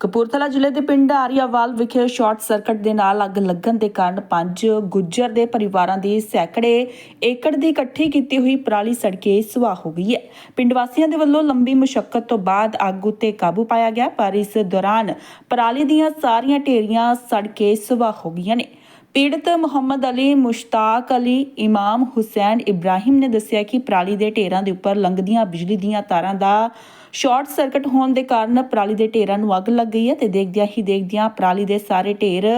ਕਪੂਰਥਲਾ ਜ਼ਿਲ੍ਹੇ ਦੇ ਪਿੰਡ ਆਰੀਆਵਾਲ ਵਿਖੇ ਸ਼ਾਰਟ ਸਰਕਟ ਦੇ ਨਾਲ ਅੱਗ ਲੱਗਣ ਦੇ ਕਾਰਨ ਪੰਜ ਗੁੱਜਰ ਦੇ ਪਰਿਵਾਰਾਂ ਦੀ ਸੈਂਕੜੇ ਏਕੜ ਦੀ ਇਕੱਠੀ ਕੀਤੀ ਹੋਈ ਪਰਾਲੀ ਸੜ ਕੇ ਸੁਆਹ ਹੋ ਗਈ ਹੈ। ਪਿੰਡ ਵਾਸੀਆਂ ਦੇ ਵੱਲੋਂ ਲੰਬੀ ਮੁਸ਼ਕਲ ਤੋਂ ਬਾਅਦ ਅੱਗ ਉੱਤੇ ਕਾਬੂ ਪਾਇਆ ਗਿਆ, ਪਰ ਇਸ ਦੌਰਾਨ ਪਰਾਲੀ ਦੀਆਂ ਸਾਰੀਆਂ ਢੇਰੀਆਂ ਸੜ ਕੇ ਸੁਆਹ ਹੋ ਗਈਆਂ ਨੇ। ਪੀੜਤ ਮੁਹੰਮਦ ਅਲੀ, ਮੁਸ਼ਤਾਕ ਅਲੀ, ਇਮਾਮ ਹੁਸੈਨ ਇਬਰਾਹਿਮ ਨੇ ਦੱਸਿਆ ਕਿ ਪਰਾਲੀ ਦੇ ਢੇਰਾਂ ਦੇ ਉੱਪਰ ਲੰਘਦੀਆਂ ਬਿਜਲੀ ਦੀਆਂ ਤਾਰਾਂ ਦਾ ਸ਼ਾਰਟ ਸਰਕਟ ਹੋਣ ਦੇ ਕਾਰਨ ਪਰਾਲੀ ਦੇ ਢੇਰਾਂ ਨੂੰ ਅੱਗ ਲੱਗ ਗਈ ਹੈ ਤੇ ਦੇਖਦਿਆਂ ਹੀ ਦੇਖਦਿਆਂ ਪਰਾਲੀ ਦੇ ਸਾਰੇ ਢੇਰ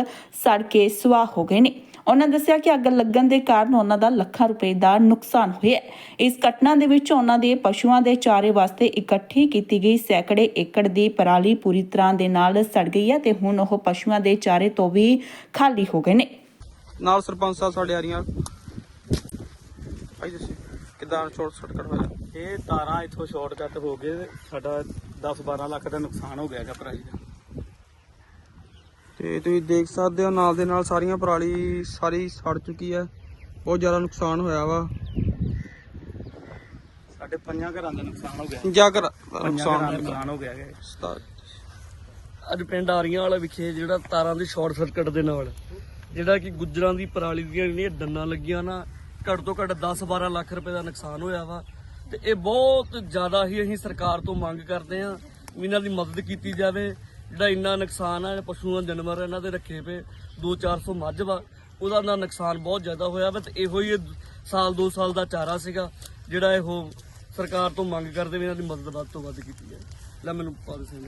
ਸੜ ਕੇ ਸੁਆਹ ਹੋ ਗਏ ਨੇ। ਉਹਨਾਂ ਦੱਸਿਆ ਕਿ ਅੱਗ ਲੱਗਣ ਦੇ ਕਾਰਨ ਉਹਨਾਂ ਦਾ ਲੱਖਾਂ ਰੁਪਏ ਦਾ ਨੁਕਸਾਨ ਹੋਇਆ ਇਸ ਘਟਨਾ ਦੇ ਵਿੱਚ ਉਹਨਾਂ ਦੇ ਪਸ਼ੂਆਂ ਦੇ ਚਾਰੇ ਵਾਸਤੇ ਇਕੱਠੀ ਕੀਤੀ ਗਈ ਸੈਂਕੜੇ ਏਕੜ ਦੀ ਪਰਾਲੀ ਪੂਰੀ ਤਰ੍ਹਾਂ ਦੇ ਨਾਲ ਸੜ ਗਈ ਹੈ ਤੇ ਹੁਣ ਉਹ ਪਸ਼ੂਆਂ ਦੇ ਚਾਰੇ ਤੋਂ ਵੀ ਖਾਲੀ ਹੋ ਗਏ ਨੇ। ਨਾਲ ਸਰਪੰਚ ਸਾਹਿਬ ਸਾਡੇ ਆ ਰਹੀਆਂ। ਭਾਈ ਦੱਸੋ ਕਿਦਾਂ ਸ਼ੋਰਟ ਸਰਕਟ ਹੋਇਆ? ਇਹ ਤਾਰਾਂ ਇੱਥੋਂ ਸ਼ਾਰਟਕਟ ਹੋ ਗਏ ਸਾਡਾ 10-12 ਲੱਖ ਦਾ ਨੁਕਸਾਨ ਹੋ ਗਿਆ ਹੈਗਾ ਪ੍ਰਾਈਜ਼ ਦਾ। ਤੇ ਤੁਸੀਂ ਦੇਖ ਸਕਦੇ ਹੋ ਨਾਲ ਦੇ ਨਾਲ ਸਾਰੀਆਂ ਪਰਾਲੀ ਸਾਰੀ ਸੜ ਚੁੱਕੀ ਹੈ। ਬਹੁਤ ਜ਼ਿਆਦਾ ਨੁਕਸਾਨ ਹੋਇਆ ਵਾ। ਸਾਡੇ ਪੰਜਾਂ ਘਰਾਂ ਦਾ ਨੁਕਸਾਨ ਹੋ ਗਿਆ। ਜਾ ਘਰਾਂ। ਨੁਕਸਾਨ ਹੋ ਗਿਆ ਅੱਜ ਪਿੰਡ ਆਰੀਆਂ ਵਾਲਾ ਵਿਖੇ ਜਿਹੜਾ ਤਾਰਾਂ ਦੇ ਸ਼ਾਰਟ ਸਰਕਟ ਦੇ ਨਾਲ। ਜਿਹੜਾ ਕਿ ਗੁੱਜਰਾਂ ਦੀ ਪਰਾਲੀ ਦੀਆਂ ਜਿਹੜੀਆਂ ਡੰਨਾਂ ਲੱਗੀਆਂ ਨਾ, ਘੱਟ ਤੋਂ ਘੱਟ 10-12 ਲੱਖ ਰੁਪਏ ਦਾ ਨੁਕਸਾਨ ਹੋਇਆ ਵਾ। ਤੇ ਇਹ ਬਹੁਤ ਜ਼ਿਆਦਾ ਹੀ ਅਸੀਂ ਸਰਕਾਰ ਤੋਂ ਮੰਗ ਕਰਦੇ ਹਾਂ ਵੀ ਇਹਨਾਂ ਦੀ ਮਦਦ ਕੀਤੀ ਜਾਵੇ। ਜਿਹੜਾ ਇੰਨਾ ਨੁਕਸਾਨ ਆ, ਪਸ਼ੂਆਂ ਜਾਨਵਰ ਇਹਨਾਂ ਦੇ ਰੱਖੇ ਪਏ 2-400 ਮੱਝ ਵਾ, ਉਹਦਾ ਨਾ ਨੁਕਸਾਨ ਬਹੁਤ ਜ਼ਿਆਦਾ ਹੋਇਆ ਵਾ ਤੇ ਇਹੋ ਹੀ ਇਹ ਸਾਲ 2 ਸਾਲ ਦਾ ਚਾਰਾ ਸੀਗਾ, ਜਿਹੜਾ ਇਹੋ ਸਰਕਾਰ ਤੋਂ ਮੰਗ ਕਰਦੇ ਵੀ ਇਹਨਾਂ ਦੀ ਮਦਦ ਵੱਧ ਤੋਂ ਵੱਧ ਕੀਤੀ ਜਾਵੇ। ਲੈ ਮੈਨੂੰ ਪਾ ਦੇ ਸਿੰਘ